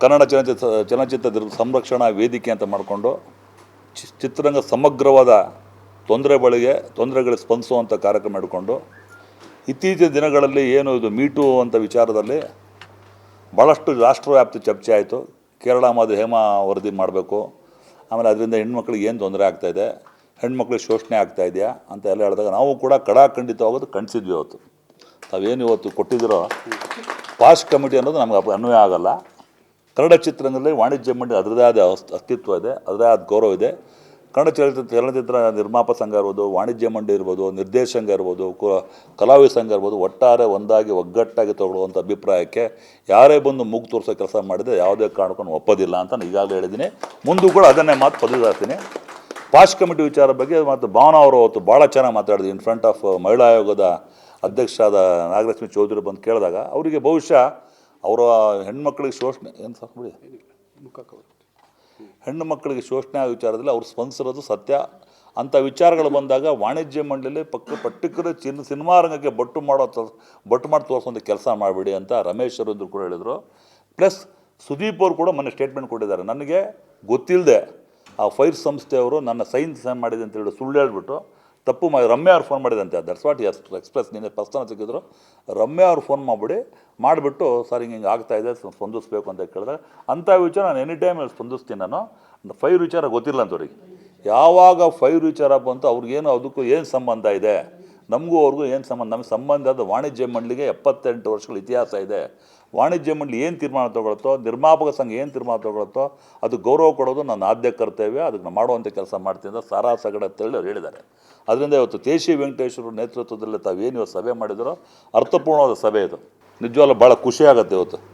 ಕನ್ನಡ ಚಲನಚಿತ್ರ ಚಲನಚಿತ್ರ ಸಂರಕ್ಷಣಾ ವೇದಿಕೆ ಅಂತ ಮಾಡಿಕೊಂಡು ಚಿತ್ರರಂಗ ಸಮಗ್ರವಾದ ತೊಂದರೆಗಳಿಗೆ ತೊಂದರೆಗಳಿಗೆ ಸ್ಪಂದಿಸುವಂಥ ಕಾರ್ಯಕ್ರಮ ಇಟ್ಕೊಂಡು ಇತ್ತೀಚಿನ ದಿನಗಳಲ್ಲಿ ಏನು ಇದು ಮೀಟು ಅಂತ ವಿಚಾರದಲ್ಲಿ ಭಾಳಷ್ಟು ರಾಷ್ಟ್ರವ್ಯಾಪ್ತಿ ಚರ್ಚೆ ಆಯಿತು. ಕೇರಳ ಮಾದು ಹೇಮಾ ವರದಿ ಮಾಡಬೇಕು. ಆಮೇಲೆ ಅದರಿಂದ ಹೆಣ್ಮಕ್ಳಿಗೆ ಏನು ತೊಂದರೆ ಆಗ್ತಾಯಿದೆ ಹೆಣ್ಮಕ್ಳಿಗೆ ಶೋಷಣೆ ಆಗ್ತಾ ಇದೆಯಾ ಅಂತ ಎಲ್ಲ ಹೇಳಿದಾಗ ನಾವು ಕೂಡ ಕಡಾಖಂಡಿತವಾಗೋದು ಕಣಿಸಿದ್ವಿ ಅವತ್ತು ತಾವೇನು ಇವತ್ತು ಕೊಟ್ಟಿದ್ದೀರೋ ಪಾಸ್ಟ್ ಕಮಿಟಿ ಅನ್ನೋದು ನಮ್ಗೆ ಅನ್ವಯ ಆಗಲ್ಲ. ಕನ್ನಡ ಚಿತ್ರರಂಗದಲ್ಲಿ ವಾಣಿಜ್ಯ ಮಂಡಳಿ ಅದರದೇ ಆದ ಅಸ್ತ್- ಅಸ್ತಿತ್ವ ಇದೆ ಅದರದೇ ಆದ ಗೌರವ ಇದೆ. ಕನ್ನಡ ಚಲನಚಿತ್ರ ಚಲನಚಿತ್ರ ನಿರ್ಮಾಪಕ ಸಂಘ ಇರ್ಬೋದು, ವಾಣಿಜ್ಯ ಮಂಡಳಿ ಇರ್ಬೋದು ನಿರ್ದೇಶಕ ಇರ್ಬೋದು ಕಲಾವಿದ ಸಂಘ ಇರ್ಬೋದು, ಒಟ್ಟಾರೆ ಒಂದಾಗಿ ಒಗ್ಗಟ್ಟಾಗಿ ತಗೊಳ್ಳುವಂಥ ಅಭಿಪ್ರಾಯಕ್ಕೆ ಯಾರೇ ಬಂದು ಮೂಗು ತೋರಿಸೋ ಕೆಲಸ ಮಾಡಿದರೆ ಯಾವುದೇ ಕಾರಣಕ್ಕೂ ಒಪ್ಪೋದಿಲ್ಲ ಅಂತ ನಾನು ಈಗಾಗಲೇ ಹೇಳಿದ್ದೀನಿ. ಮುಂದೂ ಕೂಡ ಅದನ್ನೇ ಮಾತು ಪದವಿದಾರ್ತೀನಿ ಪಾಶ್ ಕಮಿಟಿ ವಿಚಾರ ಬಗ್ಗೆ ಮತ್ತು ಭಾವನಾ ಅವರು ಅವತ್ತು ಭಾಳ ಚೆನ್ನಾಗಿ ಮಾತಾಡಿದ್ರು ಇನ್ ಫ್ರಂಟ್ ಆಫ್ ಮಹಿಳಾ ಆಯೋಗದ ಅಧ್ಯಕ್ಷರಾದ ನಾಗಲಕ್ಷ್ಮಿ ಚೌಧರಿ ಬಂದು ಕೇಳಿದಾಗ, ಅವರಿಗೆ ಬಹುಶಃ ಅವರ ಹೆಣ್ಮಕ್ಳಿಗೆ ಶೋಷಣೆ, ಏನು ಸರ್ ಬಿಡಿ. ಹೆಣ್ಣು ಮಕ್ಕಳಿಗೆ ಶೋಷಣೆ ಆ ವಿಚಾರದಲ್ಲಿ ಅವ್ರು ಸ್ಪಂದಿಸಿರೋದು ಸತ್ಯ. ಅಂಥ ವಿಚಾರಗಳು ಬಂದಾಗ ವಾಣಿಜ್ಯ ಮಂಡಳಿ ಪಕ್ಕ ಪರ್ಟಿಕ್ಯುಲರ್ ಚಿನ್ನ ಸಿನಿಮಾ ರಂಗಕ್ಕೆ ಬಟ್ಟು ಮಾಡೋ ಬಟ್ಟು ಮಾಡಿ ತೋರಿಸೋದು ಕೆಲಸ ಮಾಡಬೇಡಿ ಅಂತ ರಮೇಶ್ ಅವರಂದ್ರು ಕೂಡ ಹೇಳಿದರು. ಪ್ಲಸ್ ಸುದೀಪ್ ಅವರು ಕೂಡ ಮೊನ್ನೆ ಸ್ಟೇಟ್ಮೆಂಟ್ ಕೊಟ್ಟಿದ್ದಾರೆ. ನನಗೆ ಗೊತ್ತಿಲ್ಲದೆ ಆ ಫೈರ್ ಸಂಸ್ಥೆಯವರು ನನ್ನ ಸೈನ್ ಸೈನ್ ಮಾಡಿದೆ ಅಂತ ಹೇಳಿ ಸುಳ್ಳು ಹೇಳ್ಬಿಟ್ಟು ತಪ್ಪು ಮಾಡಿ ರಮ್ಯಾ ಅವ್ರು ಫೋನ್ ಮಾಡಿದಂತೆ. ದಟ್ಸ್ ವಾಟ್ ಎಸ್ ಎಕ್ಸ್ಪ್ರೆಸ್ ನಿನ್ನೆ ಪರ್ಸನ ಸಿಕ್ಕಿದ್ರು ರಮ್ಯಾ ಅವ್ರು ಫೋನ್ ಮಾಡಿಬಿಡಿ. ಮಾಡಿಬಿಟ್ಟು, ಸರ್, ಹಿಂಗೆ ಹಿಂಗೆ ಆಗ್ತಾ ಇದೆ ಸ್ಪ- ಸ್ಪಂದಿಸ್ಬೇಕು ಅಂತ ಕೇಳಿದ್ರೆ ಅಂಥ ವಿಚಾರ ನಾನು ಎನಿ ಟೈಮ್ ಸ್ಪಂದಿಸ್ತೀನಿ ನಾನು. ಫೈರ್ ವಿಚಾರ ಗೊತ್ತಿಲ್ಲ ಅಂತವ್ರಿಗೆ ಯಾವಾಗ ಫೈರ್ ವಿಚಾರ ಬಂತು, ಅವ್ರಿಗೇನು, ಅದಕ್ಕೂ ಏನು ಸಂಬಂಧ ಇದೆ? ನಮಗೂ ಅವ್ರಿಗೂ ಏನು ಸಂಬಂಧ? ನಮಗೆ ಸಂಬಂಧ ಅದು ವಾಣಿಜ್ಯ ಮಂಡಳಿಗೆ ಎಪ್ಪತ್ತೆಂಟು ವರ್ಷಗಳ ಇತಿಹಾಸ ಇದೆ. ವಾಣಿಜ್ಯ ಮಂಡಳಿ ಏನು ತೀರ್ಮಾನ ತೊಗೊಳುತ್ತೋ ನಿರ್ಮಾಪಕ ಸಂಘ ಏನು ತೀರ್ಮಾನ ತೊಗೊಳುತ್ತೋ ಅದು ಗೌರವ ಕೊಡೋದು ನನ್ನ ಆದ್ಯ ಕರ್ತವ್ಯ. ಅದಕ್ಕೆ ನಾನು ಮಾಡುವಂಥ ಕೆಲಸ ಮಾಡ್ತೀನಿ ಅಂತ ಸಾರಾ ಸಗಡ ಅಂತೇಳಿ ಅವ್ರು ಹೇಳಿದ್ದಾರೆ. ಅದರಿಂದ ಇವತ್ತು ತೇಶಿ ವೆಂಕಟೇಶ್ವರ ನೇತೃತ್ವದಲ್ಲಿ ತಾವೇನು ಇವತ್ತು ಸಭೆ ಮಾಡಿದರೋ ಅರ್ಥಪೂರ್ಣವಾದ ಸಭೆ ಇದು. ನಿಜವಾಗ್ಲೂ ಭಾಳ ಖುಷಿ ಆಗುತ್ತೆ ಇವತ್ತು.